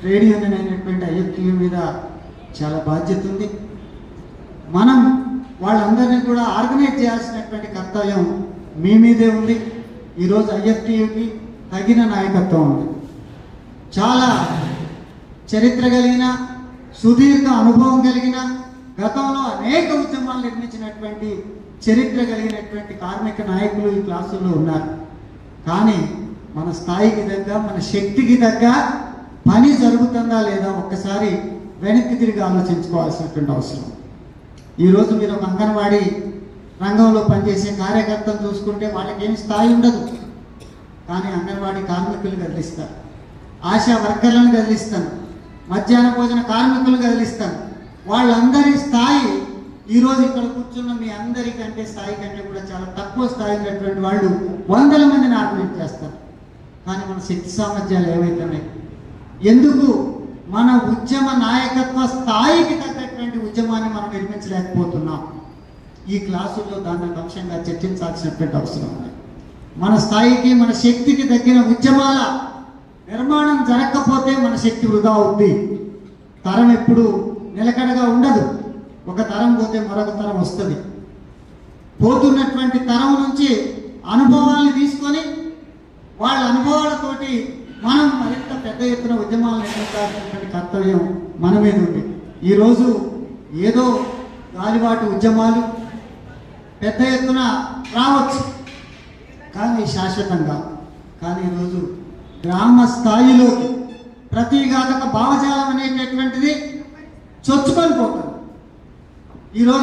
Trade union అయినటువంటి IFTU మీద చాలా బాధ్యత ఉంది. మనం వాళ్ళందరినీ కూడా ఆర్గనైజ్ చేయాల్సినటువంటి కర్తవ్యం మీ మీదే ఉంది. ఈరోజు ఐఎఫ్టీయూకి తగిన నాయకత్వం ఉంది. చాలా చరిత్ర కలిగిన సుదీర్ఘ అనుభవం కలిగిన గతంలో అనేక ఉద్యమాలు నిర్మించినటువంటి చరిత్ర కలిగినటువంటి కార్మిక నాయకులు ఈ క్లాసుల్లో ఉన్నారు. కానీ మన స్థాయికి తగ్గ మన శక్తికి తగ్గ పని జరుగుతుందా లేదా ఒక్కసారి వెనక్కి తిరిగి ఆలోచించుకోవాల్సినటువంటి అవసరం. ఈరోజు మీరు ఒక అంగన్వాడీ రంగంలో పనిచేసే కార్యకర్తలు చూసుకుంటే వాళ్ళకి స్థాయి ఉండదు. కానీ అంగన్వాడీ కార్మికులు కదిలిస్తారు. ఆశా వర్కర్లను కదిలిస్తాను మధ్యాహ్న భోజన కార్మికులు కదిలిస్తాను వాళ్ళందరి స్థాయి ఈరోజు ఇక్కడ కూర్చున్న మీ అందరికంటే స్థాయి కంటే కూడా చాలా తక్కువ స్థాయి ఉన్నటువంటి వాళ్ళు వందల మందిని ఆర్గనైజ్ చేస్తారు. కానీ మన శక్తి సామర్థ్యాలు ఏవైతున్నాయి ఎందుకు? మన ఉద్యమ నాయకత్వ స్థాయికి తగ్గటువంటి ఉద్యమాన్ని మనం నిర్మించలేకపోతున్నాం. ఈ క్లాసుల్లో దాన్ని లక్ష్యంగా అంశంగా చర్చించాల్సినటువంటి అవసరం ఉంది మన స్థాయికి మన శక్తికి తగ్గిన ఉద్యమాల నిర్మాణం జరగకపోతే మన శక్తి వృధా అవుద్ది. తరం ఎప్పుడు నిలకడగా ఉండదు. ఒక తరం పోతే మరొక తరం వస్తుంది. పోతున్నటువంటి తరం నుంచి అనుభవాల్ని తీసుకొని వాళ్ళ అనుభవాలతోటి మనం పెద్ద ఎత్తున ఉద్యమాలు నిర్వహించాల్సినటువంటి కర్తవ్యం మన మీద ఉంది. ఈరోజు ఏదో గాలిబాటు ఉద్యమాలు పెద్ద ఎత్తున రావచ్చు. కానీ శాశ్వతంగా కానీ ఈరోజు గ్రామ స్థాయిలోకి ప్రతిఘాతక భావజాలం అనేటటువంటిది చొచ్చుకొని పోతుంది. ఈరోజు